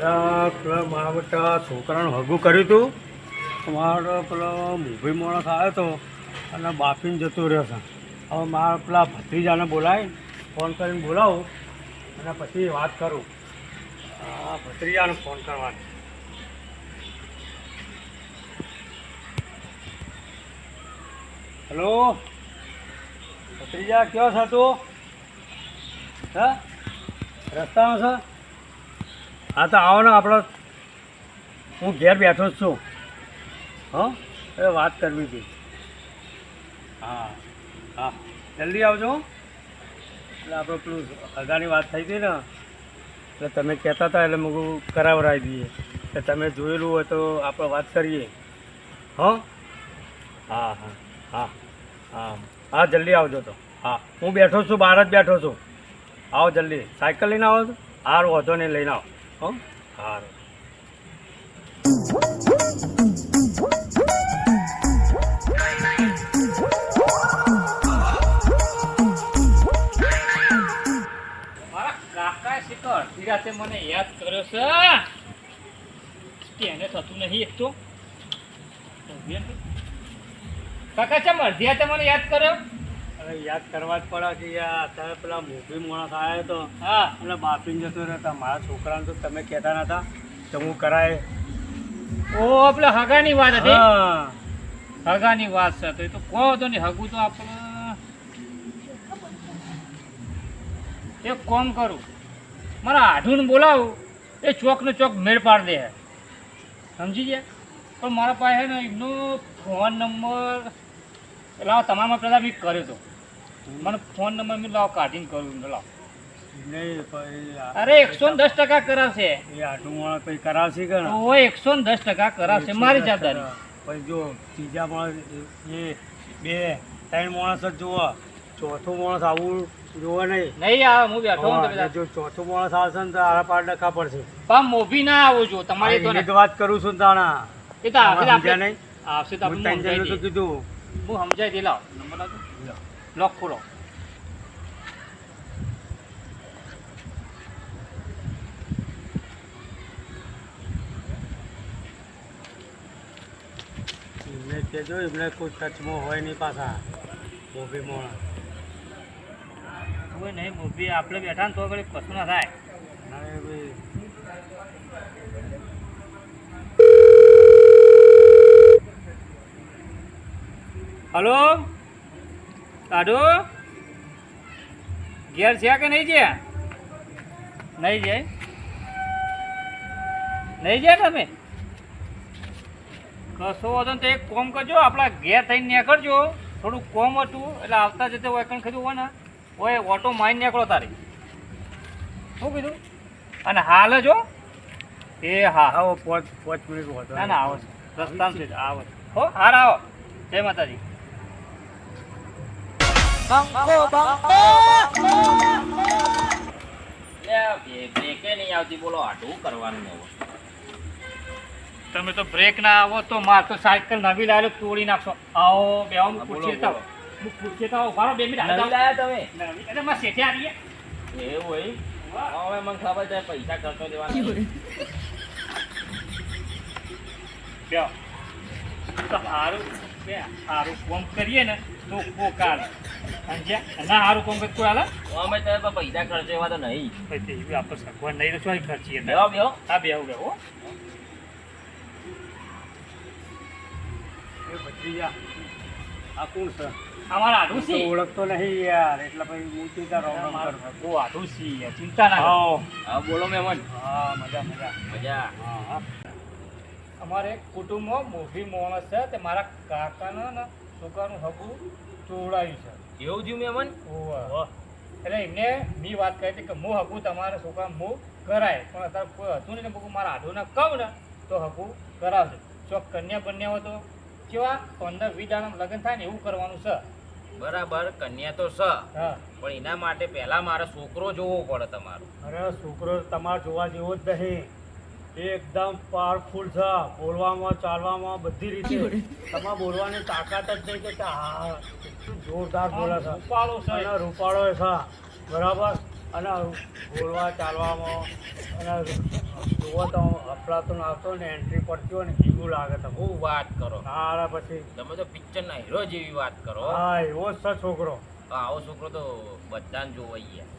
પેલા મારા છોકરાનું હગું કર્યું હતું મારો પેલો મૂવી માણસ આવ્યો હતો અને બાફીને જતો રહ્યો છે. હવે મારા પેલા ભત્રીજાને બોલાવી ફોન કરીને બોલાવું અને પછી વાત કરું. ભત્રીજાને ફોન કરવાનો. હલો ભત્રીજા, કયો છે તું? હા? રસ્તામાં છે? હા તો આવો ને આપણો હું ઘેર બેઠો જ છું. હં? એ વાત કરવી હતી. હા હા. જલ્દી આવજો. એટલે આપણે પેલું અગાની વાત થઈ હતી ને. એટલે તમે કહેતા હતા એટલે મેં કીધું કરાવરાવી દઈએ. એટલે તમે જોયેલું હોય તો આપણે વાત કરીએ. હં? હા હા હા હા. હા, જલ્દી આવજો તો. હા. હું બેઠો છું, બહાર જ બેઠો છું. આવો જલ્દી. સાયકલ લઈને આવો છો? હાર વધો નહીં, લઈને આવો. હો સારું અડધી રાતે મને યાદ કર્યો છે. એને થતું નહીં એક તો. કાકા, ચમ અડધી રાતે મને યાદ કર્યો? અરે યાદ કરવા જ પડે કે યાર અત્યારે પેલા મોભી માણસ આવ્યો તો હા. એટલે બાપીને જતો રહ્યો હતા. મારા છોકરાને તો તમે કહેતા નતા હું કરાય. ઓ પેલા હગાની વાત હતી? હા. હગાની વાત છે. તો એ તો કહો તો નહીં હગું તો આપણે એક કોમ કરું. મારા આઢુને બોલાવું. એ ચોક ને ચોક મેળ પાડ દે. સમજી ગયા? પણ મારા પાસે ને એમનો ફોન નંબર એટલે તમારા પહેલાં મેં કર્યો હતો. મને ફોન નંબર મેં લાવો કાઢીને કરું લાવો. અરે એકસો ને દસ ટકા કરાવશે. એ આટલું માણસ પછી કરાવશે કે ઓ એકસો ને દસ ટકા કરાવશે મારી જવાબદારી. પછી જો ત્રીજા માણસ એ બે ત્રણ માણસ જ જોવા ચોથો માણસ આવું જોવા નહીં. નહીં આવે હું બેઠો જો ચોથું માણસ આવશે ને તો આરા પાર ડખા પડશે. પણ મોભી ના આવો જો તમારે તો વાત કરું છું તાણા. એ તો આવશે નહીં? આવશે તો આપણે. કીધું. હું સમજાય દે લાવ. નંબર આપો. લોક ખોલો એમને કહેજો એમને કોઈ ટચમાં હોય નહીં પાછા. મોભી માણસ કોઈ નહીં મોભી આપણે બેઠા ને તો આગળ કશું ના થાય. ભાઈ. હલો કાઢો. ઘેર છે કે નહીં છે? નહીં જાય નહીં જાય તમે? કશો વધો તો એક કોમ કરજો આપણા ઘેર થઈને નીકળજો. થોડું કોમ હતું એટલે આવતા જતે વેકણ કીધું હોય ને હોય ઓટો મારી નીકળો તારી. શું કીધું? અને હાલ જો એ હા આવો પાંચ પાંચ મિનિટ ના ના આવો. રસ્તામાં આવો. હો હાર આવો. જય માતાજી. તમે તો બ્રેક ના આવો તો માર તો સાયકલ નવી લાવેલો તોડી નાખશો. આવો બે હું પૂછીએ તો. હું પૂછીએ તો ઊભા રહો, બે મિનિટ. હાલ લાયા તમે? એટલે મારે શેઠે આવી ગયા. બેહો. તો હારું. બે હારું કોમ કરીએ ને તો કોકાલ સમજ્યા ના સારું કોમ કોઈ હાલે પૈસા ખર્ચો એવા તો નહીં. પછી તે આપણે સગવડ નહીં તો શું ખર્ચીએ બેહો બેહો. હા બેહું બેહો એ ભત્રીજા આ કોણ છે? અમારા આડુસી ઓળખતો નહીં યાર એટલે ભાઈ હું ચિંતા રહું અમારું બહુ આડુસી છે. ચિંતા ના. હા. હા બોલો મહેમાન. હા મજા મજા. મજા. હા. હા એક કુટુંબમાં મોભી માણસ છે તે મારા કાકાના ને છોકરાનું હકું ચોડાયું છે. એવું મહેમાન ઓવે. એટલે એમને મેં વાત કરી હતી કે હું હકું તમારા છોકરા મો કરાય પણ અત્યારે કોઈ હતું નહીં ને મારા આઢુને કહું ને તો હકું કરાવશે ચોક કન્યા બન્યા હોય તો કેવા? પંદર વીસ દાડા લગ્ન થાય ને એવું કરવાનું છે. બરાબર કન્યા તો હા. પણ એના માટે પહેલા મારે છોકરો જોવો પડે તમારો. અરે છોકરો તમારે જોવા જેવો જ નહીં. એકદમ પાવરફુલ છે. બોલવામાં ચાલવામાં બધી રીતે. તમારે બોલવાની તાકાત જ નહીં કે હા જોરદાર બોલે છે. રૂપાળો છે. અને રૂપાળો છે. બરાબર? અને બોલવા ચાલવામાં અને જુઓ તો અફલાતું આવતો ને એન્ટ્રી પડતી હોય ને જીવું લાગે તો. બહુ વાત કરો. હા પછી. તમે તો પિક્ચરના હીરો જેવી વાત કરો. હા એવો જ છે છોકરો. આવો છોકરો તો બધાને જોવાઈ ગયા.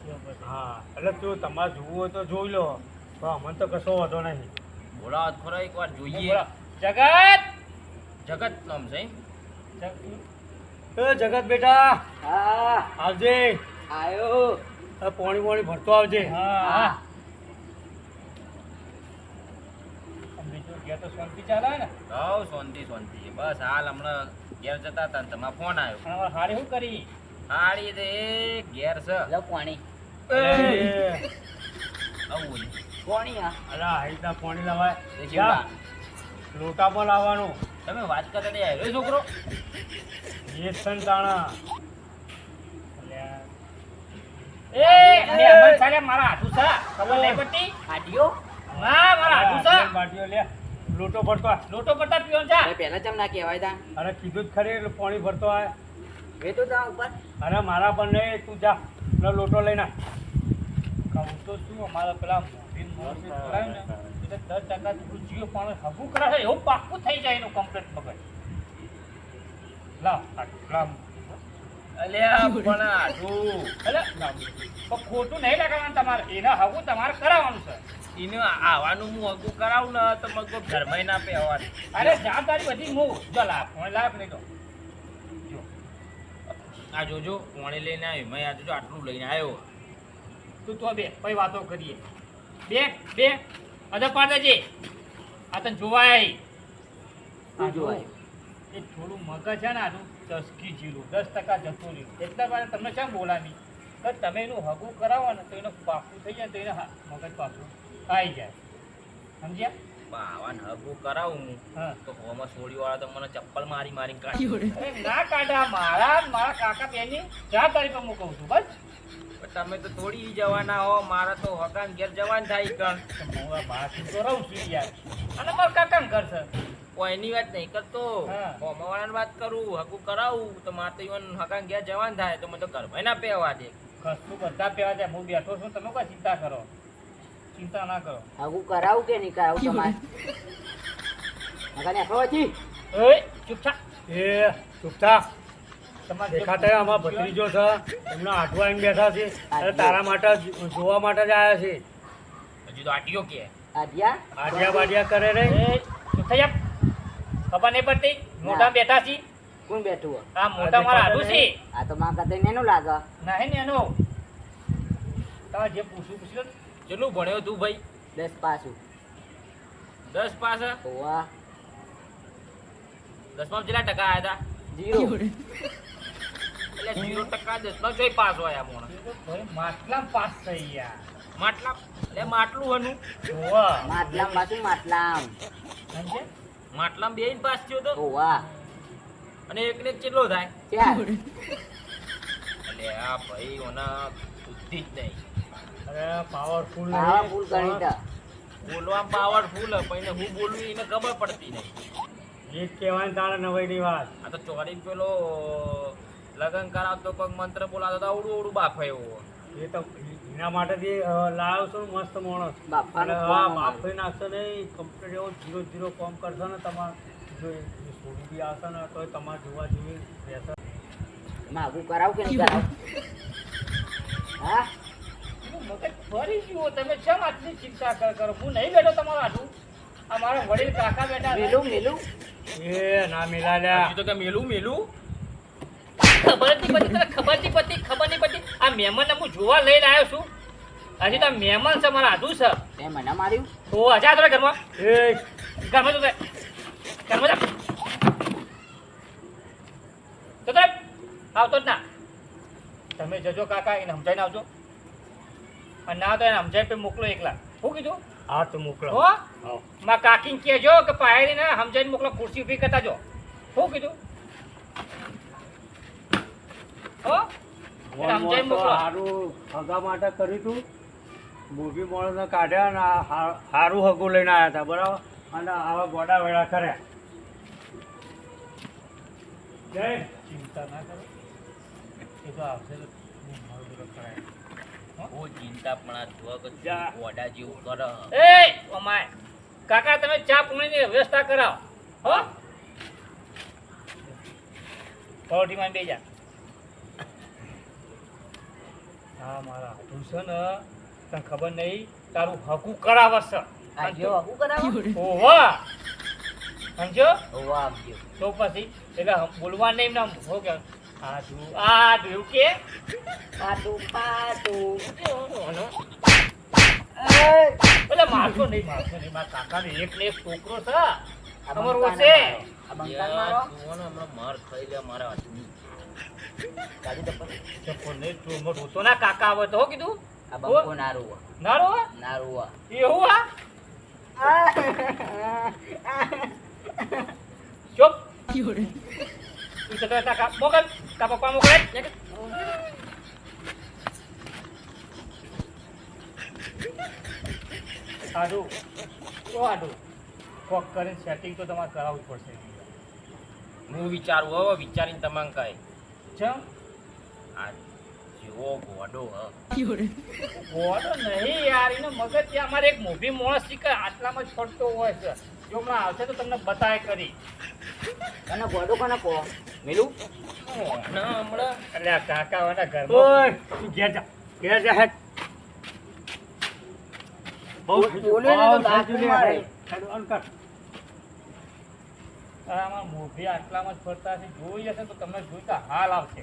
હા એટલે તું તમારે જોવું હોય તો જોઈ લો. અમને તો કશો વાંધો નહીં. બોલાવો એક એકવાર જોઈએ. જગત! જગત નામ છે એ જગત બેટા હા. આવજે. આયો. પોણી પોણી ભરતો આવજે. હા. હા. તો શાંતિ ચાલે ને? હઉ શાંતિ શાંતિ બસ હાલ હમણાં ઘેર જતા હતા તમારો ફોન આવ્યો. અમારે શું કરી? હાડી તે ઘેર છે. લો પાણી. એ, આવું લવાય. જા, લોટામાં લાવવાનું. તમે વાત કરતા નહીં આવ્યો છોકરો. એ સંતાણા. એ! મહેમાન ચાલે મારા હાથું છે. ખબર નહીં પડતી? આડિયો? ના મારા હાથું છે. બાટીઓ લે લોટો ભરતો. લોટો ભરતા પીઓ છે. અરે પહેલા ચમ ના કહેવાય તા? અરે કીધું જ ખરી એટલે પોણી ભરતો આય એ તો તા ઉપર. અરે મારા પણ નહીં તું જા. લોટો લઈને. કહું તો શું અમારા પેલા પાણી હગું કરાવે હું ને તો મગ ઘરમાં ના પહેવાનું અરે જવાબદારી બધી હું લાવ ફોન લાવ નહીં તો જો આ જોજો કોણે લઈને આવ્યો, મેં આ જોજો આટલું લઈને આવ્યો. તો બે પછી વાતો કરીએ. બે બે. અધર પાડ દેજે આ તને જોવાય આ જોવાય? એ થોડું મગજ છે ને આનું ચસકી જીરું દસ ટકા જતું રહ્યું. એટલા માટે તમને કેમ બોલાવી? કે તમે એનું હગું કરાવો ને તો એનું પાકું થઈ જાય તો એને મગજ પાકું આવી જાય. સમજ્યા? બાવાન હગું કરાવું હું. તો હોમાં સોડી વાળા તો મને ચપ્પલ મારી મારી કાઢી ના કાઢા મારા મારા કાકા બેની ચાર તારીખ પર હું કહું છું બસ. તમે તો થોડી જવાના હો મારા તો હકાન ઘેર જવાન થાય કણ. તો હું આ તો રહું છું યાર અને મારા કાકાને ઘર છે. કોઈની વાત નહીં કરતો. હા. વાળાની વાત કરું હકુ કરાવું તો મારે તો ઈવન હકાન ઘેર જવાન થાય તો મને તો ઘરમાં ના પહેવા દે. કશું બધા પહેવા દે હું બેઠો છું તમે કોઈ ચિંતા કરો. ચિંતા ના કરો. હકુ કરાવું કે નહીં કરાવું તમારે? હકાને ને હતી ઓય ચૂપ થા. એ ચૂપ થા. દેખાતા આમાં ભત્રીજો છે એમના આઠવા એમ બેઠા છે. અરે તારા માટે જોવા માટે જ આવ્યા છે. હજુ તો આટીઓ કે. આડિયા આડિયા બાડિયા કરે રે. થઈ જા ખબર નહીં પડતી? મોટા બેઠા છી? કોણ બેઠું આ મોટા મારા હાડું છે. આ તો માં કતે નેનું લાગે. નહીં ને એનો તમે જે પૂછ્યું પૂછ્યું કેટલું ભણ્યો તું ભાઈ. દસ પાછું. દસ પાસ વાહ દસમા કેટલા ટકા આવ્યા જીરો. એટલે જીરો ટકા દસમાં જોઈ પાસ હોય આ મોણા. માટલા પાસ થઈ ગયા. માટલા એટલે માટલું હનું. જોવા પાછું માટલામ સમજે? બે પાસ થયો તો? ઓવા અને એકને એક કેટલો થાય? ચાર. એટલે આ ભાઈ ઓના બુદ્ધિ જ નહીં. અરે પાવરફુલ પાવરફુલ ગણિત. બોલવા પાવરફુલ પણ એને હું બોલવી એને ખબર પડતી નહીં. એ કહેવાની તારે નવાઈની વાત આ તો ચોરી પેલો લગન કરાવતો કોઈ મંત્ર બોલાતો તો અવડું અવડું બાફે એવો એ તો એના માટે જે લાવ્યો છું મસ્ત માણસ. અને હા બાફી નાખશો ને કમ્પ્લીટ એવો ઝીરો ઝીરો કોમ કરશો ને તમારે જો છોડી બી આવશે ને તો તમારે જોવા જેવી રહેશે. માગું કરાવું કે નહીં કરાવ? હા? મગજ ફરી ગયું. તમે કેમ આટલી ચિંતા કર કરો? હું નહીં બેઠો તમારા આટલું આ મારા વડીલ કાકા બેઠા મેલું મેલું એ ના મિલા લ્યા હજી તો કે મેલું મેલું. ખબર નહીં પડતી તને ખબર નહીં પડતી ખબર નહીં પડતી આ મહેમાનને હું જોવા લઈને આવ્યો છું. હજી તો મહેમાન છે મારા હાથું છે. તે મને માર્યું? તો હજા તમે ઘરમાં. એ. ઘરમાં તો તે. ઘરમાં જા. તો તે આવતો જ ના. તમે જજો કાકા એને સમજાઈને આવજો. અને ના તો એને સમજાઈને પછી મોકલો એકલા. શું કીધું? હાથ મોકલો હો. માં કાકીને કહેજો કે પાયરી ને સમજાઈને મોકલો ખુરશી ઊભી કરતા જો. શું કીધું? હો? સમજાઈને તો મોકલો. હારું હગા માટે કર્યું તું. મૂવી મોણસને કાઢ્યા અને સારું હા- હગું લઈને આવ્યા હતા બરાબર? અને આવા ગોડા વેળા કર્યા. જય. ચિંતા ના કરો. એ તો આવશે મારું બધું કરાય. હો ચિંતા પણ આ જોગ ઓડા જેવું કર? એ ઓમાય કાકા તમે ચા પાણીની વ્યવસ્થા કરાવો હો. પરોઠીમાં બે જા. હા મારા છે ને તને ખબર નહીં તારું હકું આ જો હું કરાવું? ઓહો. સમજો ઓવા તો પછી એટલે બોલવા નહીં ને હો કે આડું એવું કે? એટલે મારશો નહીં મારશો નહીં. મારા કાકાને એક ને એક છોકરો છે. આ તમારું મારો. આ ખાઈ લે મારા હાથની. કાકા આવે તો હો કીધું? આ બંકો નારું? નારું એવું હા ચૂપ. મોકલ. તા પપ્પા મોકલે આડું ઓ આડું કોક કરીને સેટિંગ તો તમારે કરાવવું પડશે હું વિચારું હવે વિચારીને તમારે કહે ચમ આ જેવો ગોડો હ ગોડો નહીં યાર એનો મગજ ત્યાં અમારે એક મોભી માણસ છે કે આટલામાં જ ફરતો હોય છે જો હમણાં આવશે તો તમને બતાય કરી અને ગોડો કોને કહો મેલું હાલ આવશે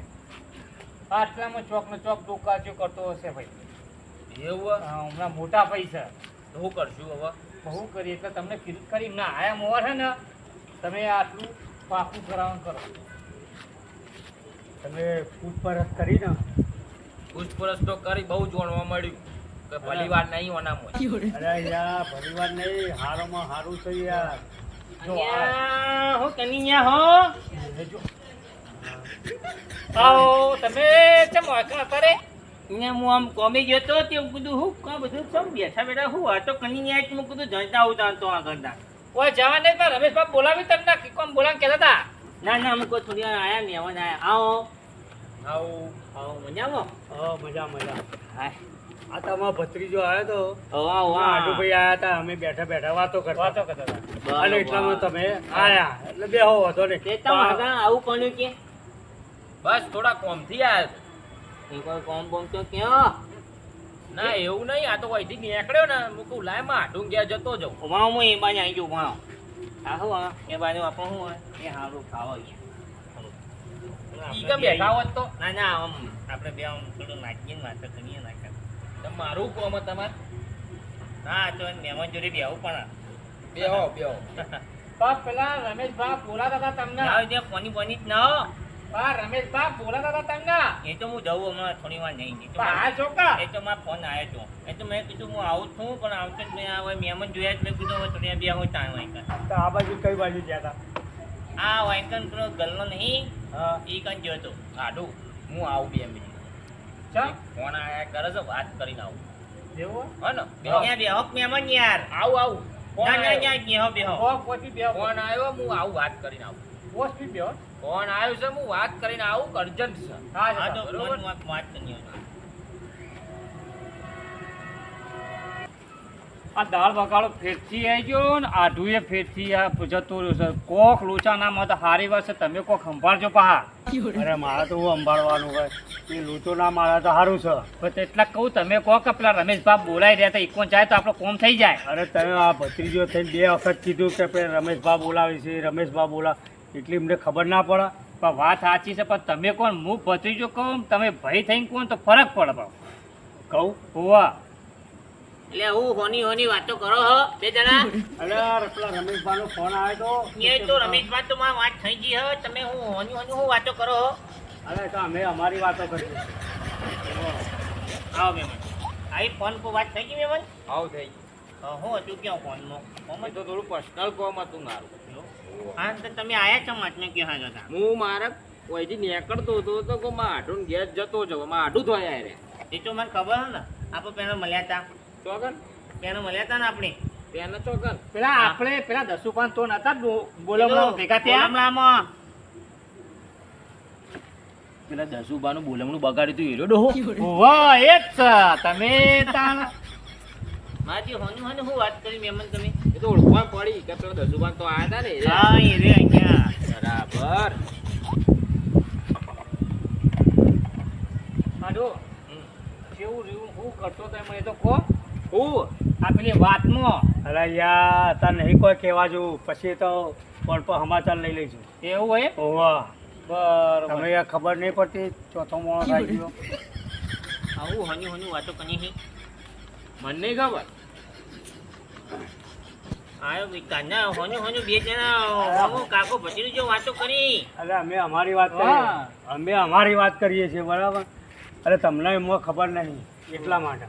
આટલામાં ચોક ને ચોક ડોકાચો કરતો હશે ભાઈ હમણાં મોટા પૈસા બહુ કરશું હવે બહુ કરી એટલે તમને કીધું કરી ના આયા મોર છે ને તમે આટલું પાકું કરાવવાનું કરો. તમે પૂછપરછ કરી ને પૂછપરછ તો કરી બહુ જોણવા મળ્યું કે ભલી વાર નહીં ઓનામાં. અરે યાર પરિવાર નહીં હારોમાં હારું છે યાર. જો હો કનિયા હો. આવો તમે ચમ વાંચવા કરે? ને હું આમ કોમી ગયો તો તે કીધું હું કા બધું ચમ બેઠા બેઠા હું આ તો કનિયા એક મેં કીધું જણતા આવું જાણતો આગળ ના ઓય જવા નહીં પણ રમેશ બાપ બોલાવી તમને કોમ કોણ બોલાવીને કહેતા હતા. ના ના અમે કોઈ થોડી વાર આયા ને આયા આવો આવો આવો? મજામાં હા મજા મજા. હા. આ તમારો ભત્રીજો આવ્યો તો. વાહ વાહ આટુભાઈ આવ્યા હતા અમે બેઠા બેઠા વાતો કરતા. વાતો કરતા હતા. અને એટલામાં તમે આયા એટલે બેહો હતો ને તે તમારા આવું કોનું કે? બસ થોડા કોમથી આયા એ કોઈ કોમ બોમ તો ક્યાં? ના એવું નહીં આ તો અહીંથી નીકળ્યો ને. મૂકું લાયમાં હાડું ગયા જતો જાઉં. વાહ હું એ બાજુ આવી જઉં વાહ આ શું એ બાજુ આપણું શું એ સારું ખાવા ઈ કેમ બેઠા હોત તો. ના ના આમ આપણે બે આમ થોડું નાખીએ ને કરીએ નાખે તો મારું કોમ તમારે? હા તો મહેમાન જોડે પણ. બેહો બેહો. પેલા રમેશભાઈ બોલાતા હતા તમને. ના ત્યાં પાણી પાણી જ ના હો. બા રમેશ બાપ બોલાતા હતા તમને એ તો હું જવું હમણાં થોડી વાર નહીં. બા આ એ તો મારો ફોન આવ્યો હતો એ તો મેં કીધું હું આવું છું પણ આવતો જ નહીં. આવે મહેમાન જોયા જ મેં કીધું હવે થોડી બે હોય ત્યાં વાંકન તો આ બાજુ કઈ બાજુ ગયા હતા આ વાંકન પેલો ગલ્લો નહીં એ કન ગયો હતો આડું. હું આવું બે મિનિટ. ફોન આયા કરે છે વાત કરીને આવું. જેવો હો ને? અહીંયા બેહો. મહેમાન યાર. આવું આવું. ના ના ના બેહો બેહો. ફોન આવ્યો હું આવું વાત કરીને આવું. પોસ્ટ બી બે ફોન આવ્યો છે હું વાત કરીને આવું અર્જન્ટ છે. હા તો બરોબર. વાત કરી આ દાળ વગાડો ફેરથી આવી ગયો ને આઢુએ ફેરથી આ જતો રહ્યો છે. કોક લોચા ના મત હારી વાત છે તમે કોક સંભાળજો પહા. અરે મારે તો હું સંભાળવાનું હોય. એ લોચો ના મારે તો સારું છે. પણ એટલા કહું તમે કહો કે પેલા રમેશ બાપ બોલાઈ રહ્યા હતા ઈકોન જાય તો આપણો કોમ થઈ જાય. અરે તમે આ ભત્રીજો થઈને બે વખત કીધું કે પેલા રમેશભા બોલાવી છે રમેશભાઈ બોલા એટલી અમને ખબર ના પડે. પણ વાત સાચી છે પણ તમે કોણ? હું ભત્રીજો કહું તમે ભાઈ થઈને કોણ તો ફરક પડે પણ. કહું હોવા. એટલે હું હોની હોની વાતો કરો હો બે જણા. અરે પેલા રમેશભાનો ફોન આવ્યો એ તો તો રમેશભાઈ તો માં વાત થઈ ગઈ હો તમે હું હોની હોની હું વાતો કરો હો. અરે તો અમે અમારી વાતો કરી આવો મેમન. આવી ફોન પર વાત થઈ ગઈ મેમન? આવ થઈ અ, હું હતું ક્યાં ફોનમાં ફોનમાં તો થોડું પર્સનલ કોમ હતું મારું. હા તો તમે આયા છો માટને ક્યાં હતા હું મારા કોઈથી નીકળતો હતો તો કે માં આઢું ગેસ જતો જવો માં આઢું ધોયા રે. એ તો મને ખબર ને આપણે પહેલા મળ્યા હતા ચોગન? પહેલા મળ્યા હતા ને આપણે. તેને ચોગન? પેલા આપણે પેલા દસુ પાંચ તો નતા બોલમણા ભેગા થયા? બોલમણામાં. પેલા દસુબાનું બોલમણું બગાડ્યું હતું એરો ડોહો. વાહ એ જ તમે તાણ માજી હોની હોની હું વાત કરી મેમન તમે? એ તો ઓળખવા પડી કે પેલા દસુબાન તો આયા હતા ને? હા એ રે. અહીંયા. બરાબર. આડો કેવું રહ્યું? હું કરતો તો મને તો કહો. હું. આ પેલી વાતમાં. અરે યાર તાર નહીં કોઈ કહેવા જેવું. પછી તો પણ પર સમાચાર લઈ લઈશું. એવું હોય ઓવા બરોબર. તમે ખબર નહીં પડતી? ચોથો માણસ આવી ગયો. આવું હોની હોની વાતો હી? મને નહીં ખબર આયો બી કાના હોની હોની બે જણા હું કાકો ભજીની જો વાતો કરી અરે અમે અમારી વાત અમે અમારી વાત કરીએ છીએ બરાબર? અરે તમને એમાં ખબર નહીં એટલા માટે.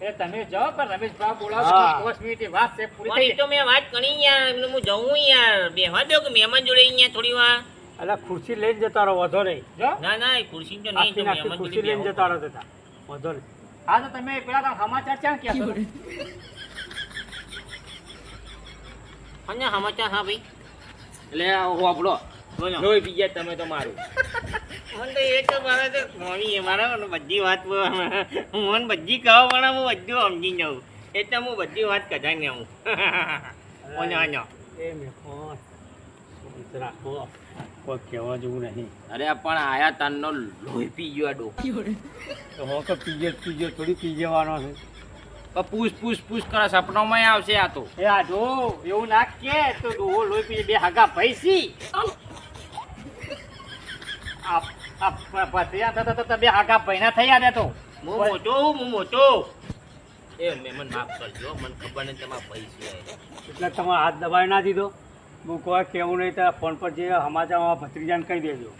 એ તમે જાઓ પણ રમેશ ભાઈ બોલાવો હા. મિનિટની વાત છે પૂરી થઈ. તો મેં વાત કરી યાર એટલે હું જઉં યાર. બેહવા દો કે મહેમાન જોડે અહીંયા થોડી વાર. અલા ખુરશી લઈને જતા રહો વધો નહીં. ના ના ખુરશી તો નહીં તો મહેમાન ખુરશી લઈને જતા રહો જતા. વધો નહીં. હા તો તમે પેલા સમાચાર ક્યાં કહેશો? અને સમાચાર હા ભાઈ. એટલે હોભળો પી ગયા તમે તો મારું. મને તો એ તો મારે તો મમ્મી મારા બધી વાત મને બધી કહો પણ હું બધું સમજી જાઉં. એટલે હું બધી વાત કઢાઈ ને આવું. ઓનો આનો. એ મે શાંત રાખો કોઈ કહેવા જેવું નહીં. અરે પણ આયા તાનનો લોહી પી ગયો આ ડો તો હો તો પીજે પીજે થોડી પી જવાનો છે. પૂછ પૂછ પૂછ કરે સપનામાં આવશે આ તો. એ આ જો એવું ના કે તો ડોહો લોહી પી બે હાગા પૈસી આ આ પ- પથરિયા થતા થતા બે હાગા ભૈના થયા આને તો. હું મોટો હું મોટો. એ મેમન માફ કરજો મને ખબર નહીં તમારા પૈસે. એટલે તમે હાથ દબાવી ના દીધો. હું કોઈ કેવું નહીં તો ફોન પર જે સમાચારમાં ભત્રીજાને કહી દેજો.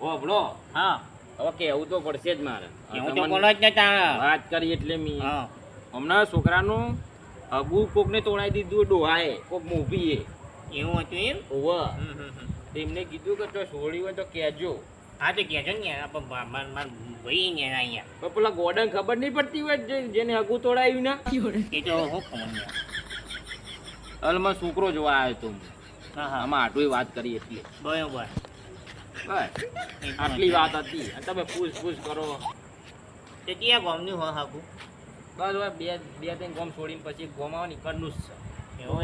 હોભળો હા. હવે કેવું તો પડશે જ મારે. હું તો બોલો જ વાત કરી એટલે મી. હમણાં છોકરાનું અબુ કોકને તોડાઈ દીધું ડોહાએ. કોક મોભીએ. એવું હતું એમ? ઓવ. તેમને કીધું કે તો છોડી હોય તો કહેજો. હા તો કહેજો ને ભાઈ ને અહીંયા. તો પેલા ગોડન ખબર નહીં પડતી હોય જેને હગું તોડાયું ને? એ તો હું હાલમાં છોકરો જોવા આવ્યો તો હા. હા આમાં આટલી વાત કરી એટલે. બરોબર. આટલી વાત હતી. તમે પૂછ પૂછ કરો. તે ક્યાં ગામનું હોય હાકું બસ હવે બે બે ત્રણ ગોમ છોડીને પછી ગોમ આવે નીકળનું જ છે. એવું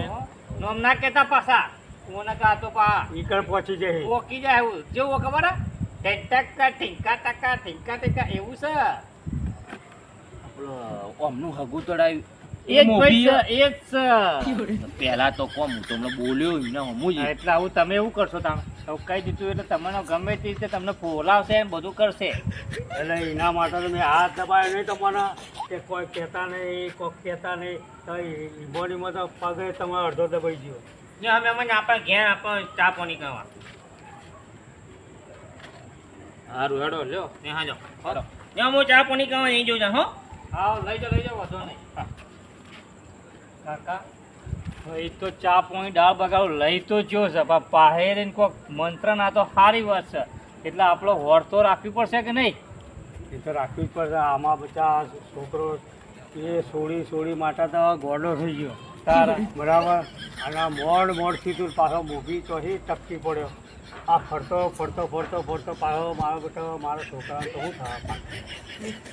નોમ ના કેતા પાછા. કોને કા તો પા. નીકળ પહોંચી જાય. ઓકી જાય એવું. જેવું ખબર હે? ટકા ઠીંકા ટકા ઠીંકા ઠીંકા એવું છે? આપણો ઓમનું હગું તોડાયું છે છે પહેલા તો કોમ હું તમને બોલ્યો એમને હમું જ. એટલે આવું તમે એવું કરશો તમે કહી દીધું એટલે તમને ગમે તે રીતે તમને ફોલાવશે બધું કરશે. એટલે એના માટે તમે હાથ દબાય નહીં તમને કે કોઈ કહેતા નહીં કોઈ કહેતા નહીં. તો ઈબોડીમાં તો પગે તમારો અડધો દબાઈ ગયો. ને અમે મને આપણે ઘેર આપણે ચા પાણી કરવા. સારું હેડો લ્યો. ને હા. જો જો હું ચા પાણી કરવા નહીં જોઉં હો. હા લઈ જાઓ લઈ જાઓ વાંધો નહીં. કાકા? ભાઈ તો ચા પોણી દાળ બગાડું લઈ તો જો છે પણ પાહેર કોઈક મંત્ર ના તો સારી વાત છે. એટલે આપણો હોર તો રાખવી પડશે કે નહીં? એ તો રાખવી જ પડશે. આમાં બચા છોકરો એ સોળી સોળી માટે તો ગોડો થઈ ગયો. તારા બરાબર? અને આ મોડ મોડથી તું પાછો મૂકી ચોથી ટપકી પડ્યો. આ ફરતો ફરતો ફરતો ફરતો પાછો મારો બેટો મારો છોકરા તો શું થવા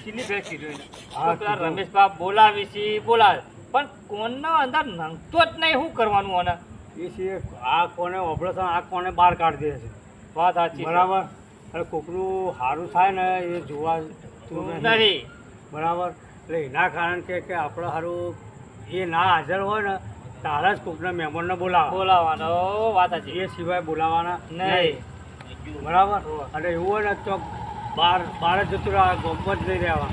કેટલી ભેળ કીધું હા, તો પેલા રમેશ બાપ બોલાવી છે બોલાવે. પણ કોનનો અંદર નંગતો જ નહીં. શું કરવાનું આને? એ છે આ કોને ઓપરેશન આ કોને બહાર કાઢી દે છે. વાત સાચી બરાબર? અને કોકનું સારું થાય ને એ જોવા નહીં બરાબર? એટલે એના કારણ કે કે આપણે સારું એ ના હાજર હોય ને તારા જ કોકના મહેમાનને બોલાવે. બોલાવાનો વાત સાચી. એ સિવાય બોલાવાના નહીં. બરાબર? અને એવું હોય ને તો બહાર બહાર જ જતું રહ્યા ગોમત નહીં રહેવા.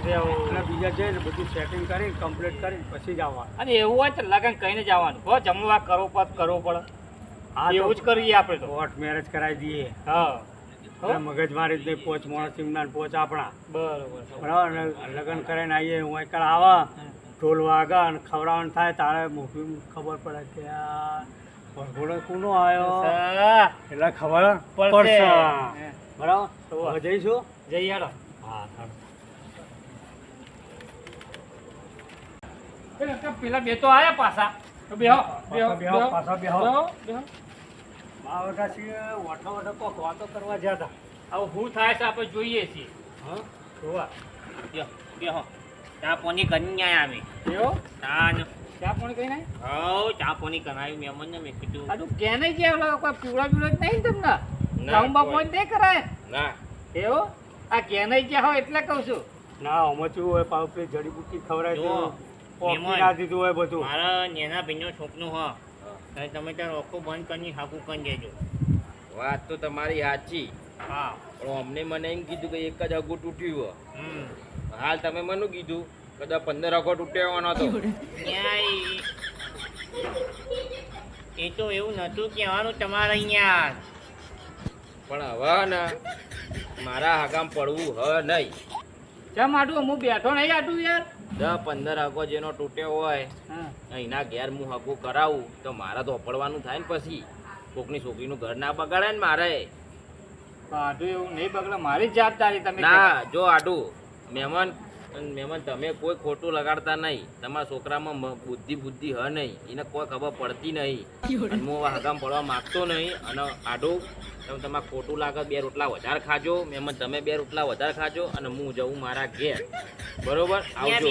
અને બીજા જઈને બધું સેટિંગ કરીને કમ્પ્લીટ કરીને પછી જ આવવાનું. અને એવું હોય તો લગન કહીને જવાનું હો જમવા કરવો પદ કરવો પડે. હા એવું જ કરીએ આપણે તો. કોર્ટ મેરેજ કરાવી દઈએ. હા. મગજ મારી જ નહીં પોચ માણસ સિમના પોચ આપણા. બરોબર બરાબર. લગ્ન કરીને આવીએ હું એક આવા ઢોલ વાગા અને ખવડાવવાનું થાય તારે મોટી ખબર પડે કે આ વરઘોડો કોનો આવ્યો? એટલે ખબર પડશે. બરાબર? જઈશું? જઈ હેડો હા પેલા પેલા બે તો આયા પાછા. બેહો બેહો બેહો, પાછા બેહો. બેહો, બેહો. આ ઓઠો ઓઠો કોક વાતો કરવા ગયા હતા. હવે શું થાય છે આપણે જોઈએ છીએ. હા? જોવા. ચા પોની કરી આયા અમે. એવો ચા ચા પોની કરી હઉ, ચા પોની કરાવી ને મેં કીધું. આ તું કેને જે કોઈ પીવડા પીવડા નહીં ને તમને? ના, કામ બાપો કરાય ના. એવો? આ કેને જે હોય એટલે કહું છું. ના અમચું હોય પાવ જડીબુટ્ટી ખવડાવી જો, દીધું ના દીધું હોય બધું. મારા નેના ભાઈનો છોકરું હ. તમે ત્યાં રોકો બંધ કરીને હાકું કરી દેજો વાત તો તમારી સાચી. હા. પણ અમને મને એમ કીધું કે એક જ અગો તૂટ્યું હાલ તમે મને કીધું કદાચ પંદર અગો તૂટ્યો હતો એ તો એવું નતું કહેવાનું તમારે અહીંયા. પણ હવે ને મારા હાકામ પડવું હ નહીં. ચમ આટલું હું બેઠો નહીં આટું યાર. દસ પંદર હકો જેનો તૂટ્યો હોય અહીંના ઘેર હું હગું કરાવું તો મારા તો પડવાનું થાય ને પછી. કોકની છોકરીનું ઘર ના બગાડે ને મારે. આટું એવું નહીં બગડે. મારી જ જવાબદારી તમે ના જો આટું મહેમાન મહેમાન તમે કોઈ ખોટું લગાડતા નહીં. તમારા છોકરામાં બુદ્ધિ બુદ્ધિ હ નહીં. એને કોઈ ખબર પડતી નહીં. અને હું હગામ પડવા માગતો નહીં. અને આડો તમે તમારે ખોટું લાગે બે રોટલા વધારે ખાજો. મહેમાન તમે બે રોટલા વધારે ખાજો અને હું જઉં મારા ઘેર. બરોબર? આવજો.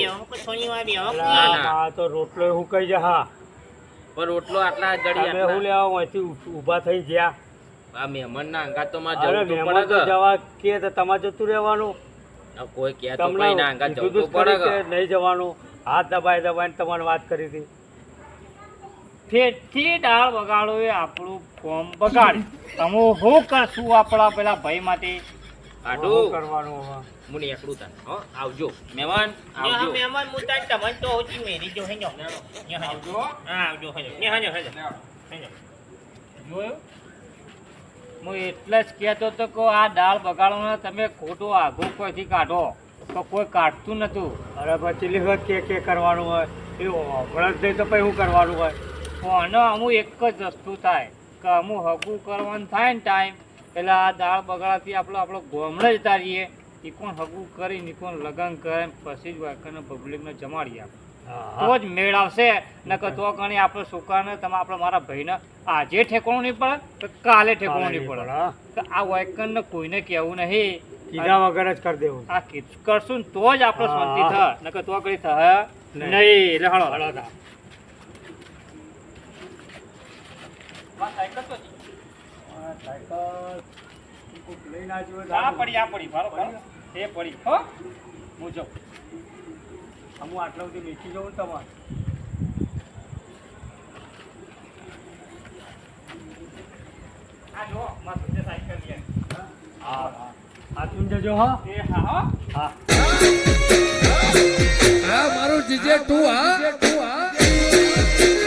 ના. રોટલો હું કહી જા હા પણ રોટલો આટલા જડી હું લેવા અહીંથી ઊભા થઈ ગયા. આ મહેમાનના અંગાત તો મારે જવું મહેમાન તો પડે જવા કે તમારે જતું રહેવાનું. હવે કોઈ કે તો કોઈ ના અંગા જવું પડે નહીં જવાનું? હાથ દબાઈ દબાઈને તમારે વાત કરી હતી. ફેરથી ડાળ બગાડો એ આપણું ફોર્મ બગાડી. તમે હું કરશું આપણા પેલા ભાઈ માટે આડું કરવાનું? હું હો આવજો. મહેમાન આવજો. મહેમાન મુતાન તમને તો ઓછી મેરી જો હેજો. આવજો. હા આવજો હેજો. હેજો હેજો. જોયું? હું એટલે જ કહેતો હતો કે આ દાળ બગાડો તમે ખોટું આઘો કોઈથી કાઢો? તો કોઈ કાઢતું નતું. અરે પછી લીધો કે કે કરવાનું હોય? એ વળત નહીં તો પછી શું કરવાનું હોય? પણ અમુક એક જ રસ્તું થાય કે અમુક હગું કરવાનું થાય ને ટાઈમ એટલે આ દાળ બગાડવાથી આપણો આપણો ગોમડે જતા રહીએ. એ કોણ હગું કરી ને કોણ લગ્ન કરે પછી જ વાયકને પબ્લિકને જમાડીએ આપણે. તો જ મેળ આવશે. નકર તો કણી આપણે સુકાને તમે આપણે મારા ભાઈને આજે ઠેકોણું નહીં પડે તો કાલે ઠેકોણું નહીં પડે. તો આ વાયકનને કોઈને કહેવું નહીં. કીધા વગર જ કરી દેવું. આ કરશું ને તો જ આપણે શાંતિ થાય. નકર તો આગળ થાય નહીં. એટલે હળો. હળો થાય સાયકલ તો સાયકલ. લઈને આવજો પડી આ પડી. બરાબર એ પડી. હો? હું જાઉં. હું આટલા સુધી વેચી જાઉં તમારે. આ જો મારા સુજે સાયકલ લે હા હા. સાચું જજો હા. એ હા હો. હા. મારું જીજે તું હા.